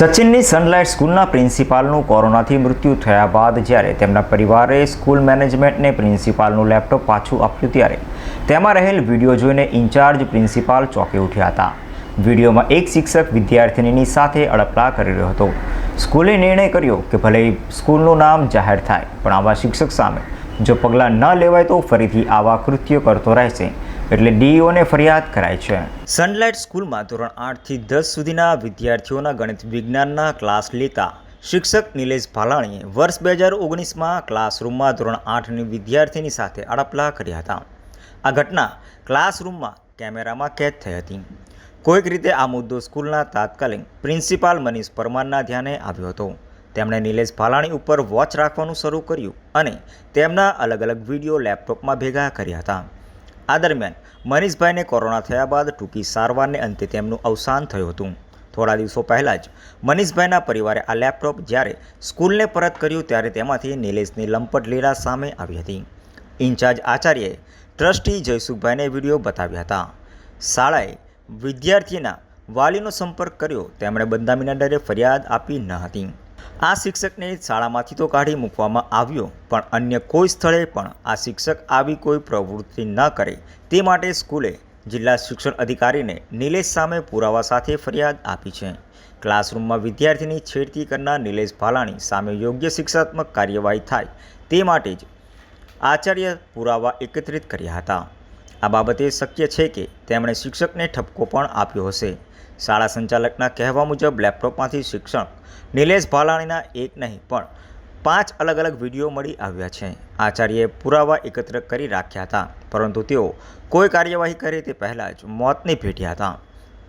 સચિનની sunlight સ્કૂલના પ્રિન્સિપાલનું કોરોનાથી મૃત્યુ થયા બાદ જ્યારે તેમના પરિવારે સ્કૂલ મેનેજમેન્ટને પ્રિન્સિપાલનું લેપટોપ પાછું આપ્યું ત્યારે તેમાં રહેલ વીડિયો જોઈને ઇન્ચાર્જ પ્રિન્સિપાલ ચોંકી ઉઠ્યા હતા. વિડીયોમાં એક શિક્ષક વિદ્યાર્થિનીની સાથે અડપલા કરી રહ્યો હતો. સ્કૂલે નિર્ણય કર્યો કે ભલે સ્કૂલનું નામ જાહેર થાય, પણ આવા શિક્ષક સામે જો પગલાં ન લેવાય તો ફરીથી આવા કૃત્યો કરતો રહેશે. એટલે ડીઓને ફરિયાદ કરાઈ છે. સનલાઇટ સ્કૂલમાં ધોરણ આઠથી દસ સુધીના વિદ્યાર્થીઓના ગણિત વિજ્ઞાનના ક્લાસ લેતા શિક્ષક નિલેશ ભાલાણીએ વર્ષ બે હજાર ઓગણીસમાં ક્લાસરૂમમાં ધોરણ આઠની વિદ્યાર્થીની સાથે અડપલા કર્યા હતા. આ ઘટના ક્લાસરૂમમાં કેમેરામાં કેદ થઈ હતી. કોઈક રીતે આ મુદ્દો સ્કૂલના તાત્કાલિક પ્રિન્સિપાલ મનીષ પરમારના ધ્યાને આવ્યો હતો. તેમણે નિલેશ ભાલાણી ઉપર વોચ રાખવાનું શરૂ કર્યું અને તેમના અલગ અલગ વીડિયો લેપટોપમાં ભેગા કર્યા હતા. આ દરમિયાન મનીષભાઈને કોરોના થયા બાદ ટૂંકી સારવારને અંતે તેમનું અવસાન થયું હતું. થોડા દિવસો પહેલાં જ મનીષભાઈના પરિવારે આ લેપટોપ જ્યારે સ્કૂલને પરત કર્યું ત્યારે તેમાંથી નિલેશની લંપટ લીલા સામે આવી હતી. ઇન્ચાર્જ આચાર્યએ ટ્રસ્ટી જયસુખભાઈને વીડિયો બતાવ્યા હતા. શાળાએ વિદ્યાર્થીના વાલીનો સંપર્ક કર્યો. તેમણે બદનામીના ડરે ફરિયાદ આપી ન હતી. આ શિક્ષકને શાળામાંથી તો કાઢી મૂકવામાં આવ્યો, પણ અન્ય કોઈ સ્થળે પણ આ શિક્ષક આવી કોઈ પ્રવૃત્તિ ન કરે. તે માટે સ્કૂલે જિલ્લા શિક્ષણ અધિકારીને નિલેશ સામે પુરાવા સાથે ફરિયાદ આપી છે. ક્લાસરૂમમાં વિદ્યાર્થીની છેડતી કરનાર નિલેશ ભાલાણી સામે યોગ્ય શિક્ષાત્મક કાર્યવાહી થાય તે માટે જ આચાર્ય પુરાવા એકત્રિત કર્યા હતા. આ બાબતે શક્ય છે કે તેમણે શિક્ષકને ઠપકો પણ આપ્યો હશે. શાળા સંચાલકના કહેવા મુજબ લેપટોપમાંથી શિક્ષક નિલેશ ભાલાણીના એક નહીં, પણ પાંચ અલગ અલગ વીડિયો મળી આવ્યા છે. આચાર્યએ પુરાવા એકત્ર કરી રાખ્યા હતા, પરંતુ તેઓ કોઈ કાર્યવાહી કરે તે પહેલાં જ મોતને ભેટ્યા હતા.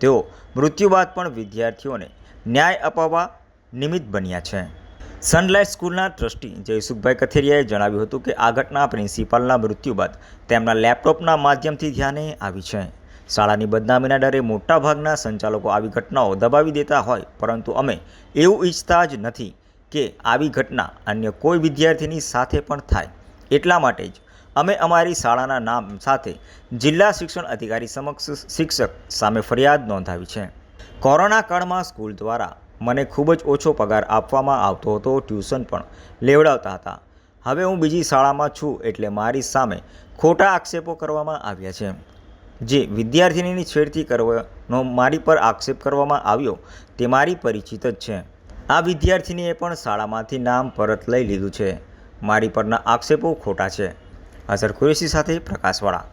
તેઓ મૃત્યુ બાદ પણ વિદ્યાર્થીઓને ન્યાય અપાવવા નિમિત્ત બન્યા છે. સનલાઇટ સ્કૂલના ટ્રસ્ટી જયસુખભાઈ કથેરિયાએ જણાવ્યું હતું કે આ ઘટના પ્રિન્સિપાલના મૃત્યુ બાદ તેમના લેપટોપના માધ્યમથી ધ્યાને આવી છે. શાળાની બદનામીના ડરે મોટાભાગના સંચાલકો આવી ઘટનાઓ દબાવી દેતા હોય, પરંતુ અમે એવું ઈચ્છતા જ નથી કે આવી ઘટના અન્ય કોઈ વિદ્યાર્થીની સાથે પણ થાય. એટલા માટે જ અમે અમારી શાળાના નામ સાથે જિલ્લા શિક્ષણ અધિકારી સમક્ષ શિક્ષક સામે ફરિયાદ નોંધાવી છે. કોરોના કાળમાં સ્કૂલ દ્વારા મને ખૂબ જ ઓછો પગાર આપવામાં આવતો હતો, ટ્યુશન પણ લેવડાવતા હતા. હવે હું બીજી શાળામાં છું એટલે મારી સામે ખોટા આક્ષેપો કરવામાં આવ્યા છે. જે વિદ્યાર્થિનીની છેડતી કરવાનો મારી પર આક્ષેપ કરવામાં આવ્યો તે મારી પરિચિત જ છે. આ વિદ્યાર્થિનીએ પણ શાળામાંથી નામ પરત લઈ લીધું છે. મારી પરના આક્ષેપો ખોટા છે. અઝર કુરેશી સાથે પ્રકાશવાળા.